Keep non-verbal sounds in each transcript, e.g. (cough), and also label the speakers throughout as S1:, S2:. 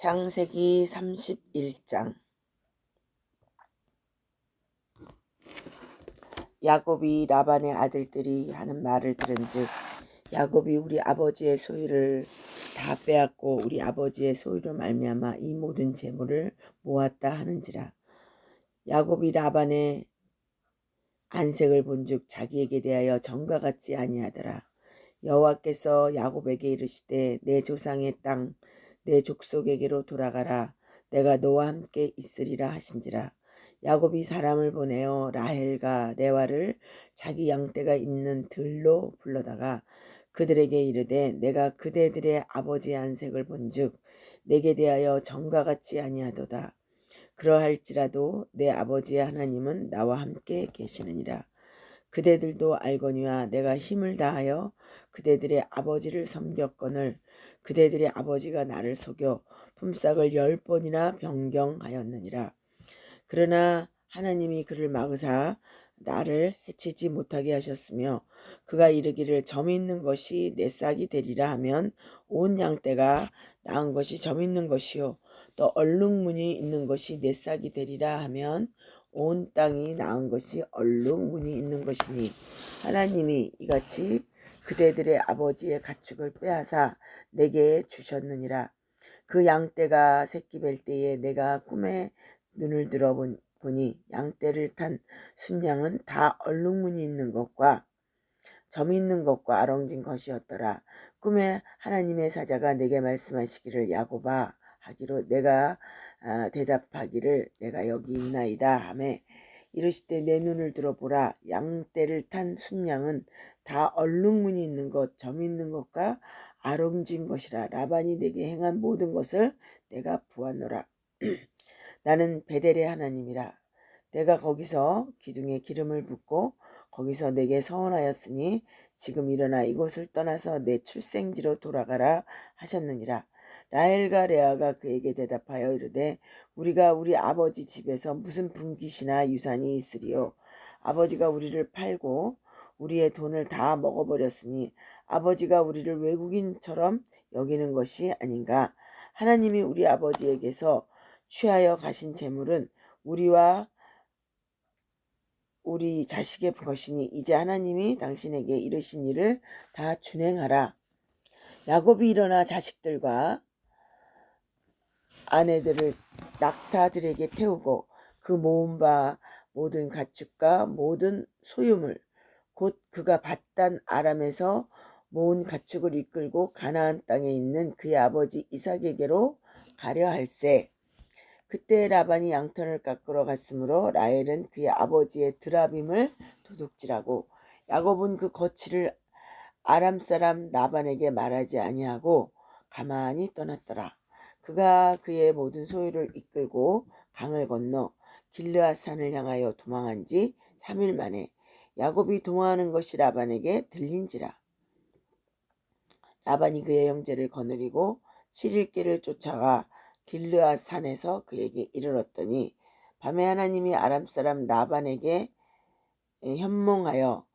S1: 창세기 31장. 야곱이 라반의 아들들이 하는 말을 들은즉 야곱이 우리 아버지의 소유를 다 빼앗고 우리 아버지의 소유로 말미암아 이 모든 재물을 모았다 하는지라. 야곱이 라반의 안색을 본즉 자기에게 대하여 정과 같지 아니하더라. 여호와께서 야곱에게 이르시되 내 조상의 땅 내 족속에게로 돌아가라. 내가 너와 함께 있으리라 하신지라. 야곱이 사람을 보내어 라헬과 레와를 자기 양떼가 있는 들로 불러다가 그들에게 이르되 내가 그대들의 아버지의 안색을 본즉 내게 대하여 정과 같지 아니하도다. 그러할지라도 내 아버지의 하나님은 나와 함께 계시느니라 그대들도 알거니와 내가 힘을 다하여 그대들의 아버지를 섬겼거늘 그대들의 아버지가 나를 속여 품삯을 열 번이나 변경하였느니라. 그러나 하나님이 그를 막으사 나를 해치지 못하게 하셨으며 그가 이르기를 점 있는 것이 내 싹이 되리라 하면 온 양떼가 나은 것이 점 있는 것이요 또 얼룩무늬 있는 것이 내 싹이 되리라 하면 온 땅이 나은 것이 얼룩무늬 있는 것이니 하나님이 이같이 그대들의 아버지의 가축을 빼앗아 내게 주셨느니라. 그 양떼가 새끼 뵐 때에 내가 꿈에 눈을 들어 보니 양떼를 탄 순양은 다 얼룩무늬 있는 것과 점 있는 것과 아롱진 것이었더라. 꿈에 하나님의 사자가 내게 말씀하시기를 야고바 하기로 내가 아, 대답하기를 내가 여기 있나이다 하매 이르시되 내 눈을 들어보라 양떼를 탄 순양은 다 얼룩무늬 있는 것, 점 있는 것과 아롱진 것이라 라반이 내게 행한 모든 것을 내가 보았노라. (clears throat) 나는 베델의 하나님이라. 내가 거기서 기둥에 기름을 붓고 거기서 내게 서원하였으니 지금 일어나 이곳을 떠나서 내 출생지로 돌아가라 하셨느니라. 라헬과 레아가 그에게 대답하여 이르되 우리가 우리 아버지 집에서 무슨 분깃이나 유산이 있으리요. 아버지가 우리를 팔고 우리의 돈을 다 먹어버렸으니 아버지가 우리를 외국인처럼 여기는 것이 아닌가. 하나님이 우리 아버지에게서 취하여 가신 재물은 우리와 우리 자식의 것이니 이제 하나님이 당신에게 이르신 일을 다 준행하라. 야곱이 일어나 자식들과 아내들을 낙타들에게 태우고 그 모은 바 모든 가축과 모든 소유물 곧 그가 받단 아람에서 모은 가축을 이끌고 가나안 땅에 있는 그의 아버지 이삭에게로 가려 할세. 그때 라반이 양털을 깎으러 갔으므로 라헬은 그의 아버지의 드라빔을 도둑질하고 야곱은 그 거취를 아람 사람 나반에게 말하지 아니하고 가만히 떠났더라. 그가 그의 모든 소유를 이끌고 강을 건너 길르앗 산을 향하여 도망한 지 3일 만에 야곱이 동화하는 것이 라반에게 들린지라. 라반이 그의 형제를 거느리고 7일 길을 쫓아가 길르앗 산에서 그에게 이르렀더니 밤에 하나님이 아람 사람 라반에게 현몽하여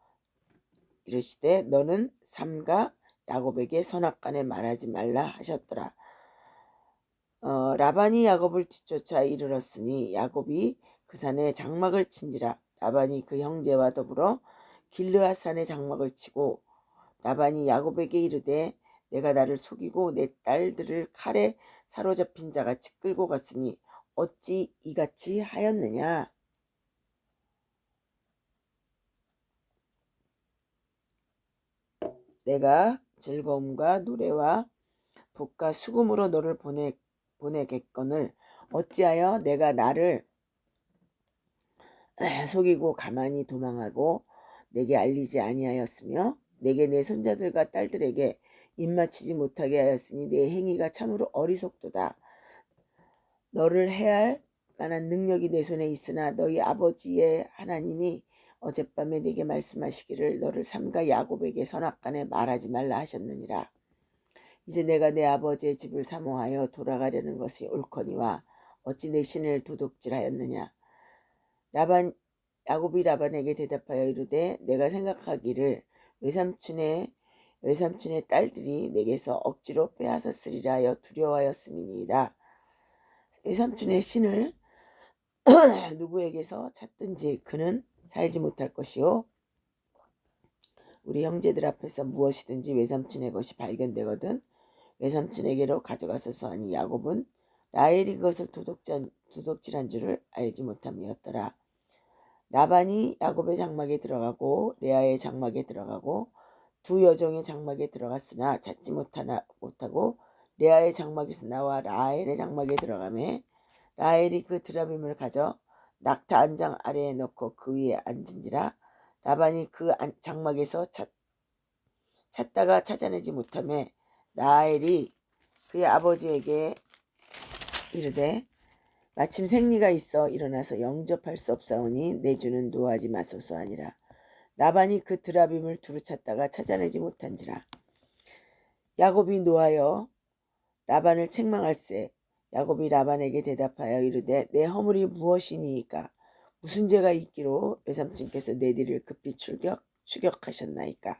S1: 이르시되 너는 삼가 야곱에게 선악간에 말하지 말라 하셨더라. 어, 라반이 야곱을 뒤쫓아 이르렀으니 야곱이 그 산에 장막을 친지라 라반이 그 형제와 더불어 길르앗 산에 장막을 치고 라반이 야곱에게 이르되 내가 나를 속이고 내 딸들을 칼에 사로잡힌 자같이 끌고 갔으니 어찌 이같이 하였느냐? 내가 즐거움과 노래와 북과 수금으로 너를 보내 보내겠거늘 어찌하여 내가 나를 (clears throat) 속이고 가만히 도망하고 내게 알리지 아니하였으며 내게 내 손자들과 딸들에게 입맞추지 못하게 하였으니 내 행위가 참으로 어리석도다. 너를 해할 만한 능력이 내 손에 있으나 너희 아버지의 하나님이 어젯밤에 내게 말씀하시기를 너를 삼가 야곱에게 선악간에 말하지 말라 하셨느니라. 이제 내가 내 아버지의 집을 사모하여 돌아가려는 것이 옳거니와 어찌 내 신을 도둑질하였느냐. 라반 야곱이 라반에게 대답하여 이르되 내가 생각하기를 외삼촌의 외삼촌의 딸들이 내게서 억지로 빼앗았으리라 하여 두려워하였음이니이다. 외삼촌의 신을 (clears throat) 누구에게서 찾든지 그는 살지 못할 것이요. 우리 형제들 앞에서 무엇이든지 외삼촌의 것이 발견되거든 외삼촌에게로 가져가소서 하니 야곱은 라헬이 그것을 도둑전, 도둑질한 줄을 알지 못함이었더라. 라반이 야곱의 장막에 들어가고 레아의 장막에 들어가고 두 여종의 장막에 들어갔으나 찾지 못하나 못하고 레아의 장막에서 나와 라헬의 장막에 들어가매 라헬이 그 드라빔을 가져 낙타 안장 아래에 놓고 그 위에 앉은지라 라반이 그 안- 장막에서 찾, 찾다가 찾아내지 못하매 라헬이 그의 아버지에게 이르되 마침 생리가 있어 일어나서 영접할 수 없사오니 내 주는 노하지 마소서 하니라. 라반이 그 드라빔을 두루 찾다가 찾아내지 못한지라. 야곱이 노하여 라반을 책망할세. 야곱이 라반에게 대답하여 이르되 내 허물이 무엇이니이까? 무슨 죄가 있기로 외삼촌께서 내 뒤를 급히 출격 추격하셨나이까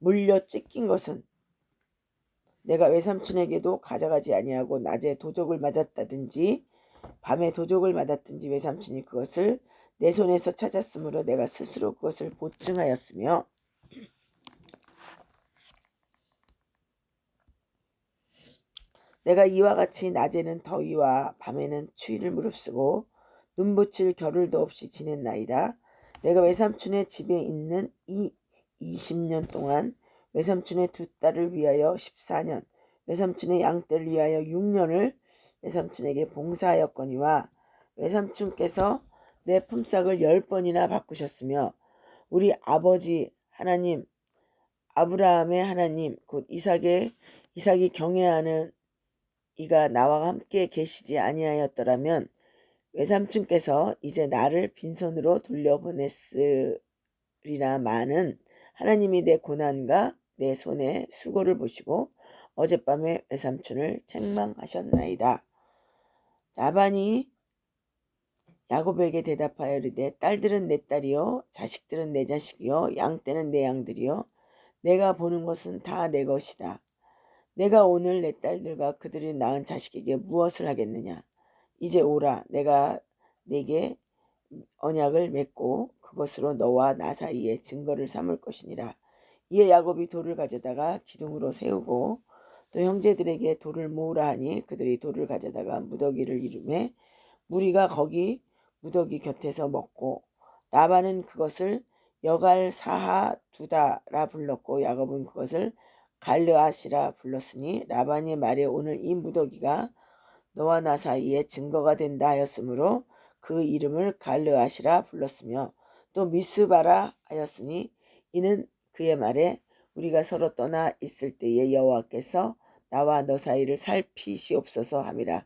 S1: 물려 찢긴 것은 내가 외삼촌에게도 가져가지 아니하고 낮에 도적을 맞았다든지 밤에 도적을 맞았든지 외삼촌이 그것을 내 손에서 찾았으므로 내가 스스로 그것을 보증하였으며 내가 이와 같이 낮에는 더위와 밤에는 추위를 무릅쓰고 눈 붙일 겨를도 없이 지냈나이다. 내가 외삼촌의 집에 있는 이 20년 동안 외삼촌의 두 딸을 위하여 14년, 외삼촌의 양떼를 위하여 6년을 외삼촌에게 봉사하였거니와 외삼촌께서 내 품삯을 열 번이나 바꾸셨으며 우리 아버지 하나님 아브라함의 하나님 곧 이삭의 이삭이 경외하는 이가 나와 함께 계시지 아니하였더라면 외삼촌께서 이제 나를 빈손으로 돌려보냈으리라 마는 하나님이 내 고난과 내 손의 수고를 보시고 어젯밤에 외삼촌을 책망하셨나이다. 라반이 야곱에게 대답하여 이르되 딸들은 내 딸이요 자식들은 내 자식이요 양떼는 내 양들이요 내가 보는 것은 다 내 것이다. 내가 오늘 내 딸들과 그들이 낳은 자식에게 무엇을 하겠느냐? 이제 오라 내가 내게 언약을 맺고 그것으로 너와 나 사이에 증거를 삼을 것이니라. 이에 야곱이 돌을 가져다가 기둥으로 세우고 또 형제들에게 돌을 모으라 하니 그들이 돌을 가져다가 무더기를 이루매 무리가 거기 무더기 곁에서 먹고 라반은 그것을 여갈 사하 두다라 불렀고 야곱은 그것을 갈르아시라 불렀으니 라반의 말에 오늘 이 무더기가 너와 나 사이에 증거가 된다 하였으므로 그 이름을 갈르아시라 불렀으며 또 미스바라 하였으니 이는 그의 말에 우리가 서로 떠나 있을 때에 여호와께서 나와 너 사이를 살피시옵소서 함이라.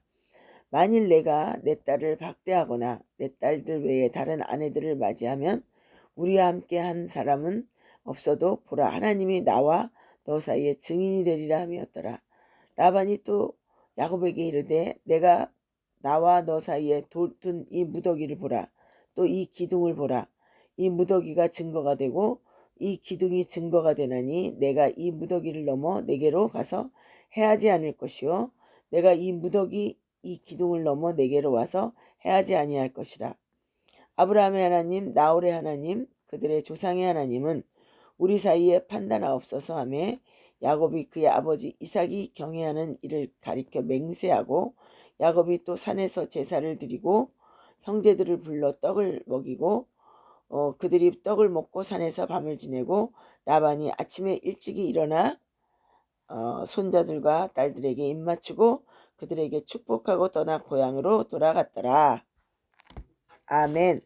S1: 만일 내가 내 딸을 박대하거나 내 딸들 외에 다른 아내들을 맞이하면 우리와 함께 한 사람은 없어도 보라 하나님이 나와 너 사이에 증인이 되리라 함이었더라. 라반이 또 야곱에게 이르되 내가 나와 너 사이에 둔 이 무더기를 보라. 또 이 기둥을 보라. 이 무더기가 증거가 되고 이 기둥이 증거가 되나니 내가 이 무더기를 넘어 내게로 가서 해하지 않을 것이요 내가 이 무더기 이 기둥을 넘어 내게로 와서 해하지 아니할 것이라. 아브라함의 하나님, 나홀의 하나님, 그들의 조상의 하나님은 우리 사이에 판단하옵소서 하며 야곱이 그의 아버지 이삭이 경외하는 이를 가리켜 맹세하고 야곱이 또 산에서 제사를 드리고 형제들을 불러 떡을 먹이고 어, 그들이 떡을 먹고 산에서 밤을 지내고 라반이 아침에 일찍이 일어나 어, 손자들과 딸들에게 입맞추고 그들에게 축복하고 떠나 고향으로 돌아갔더라. 아멘.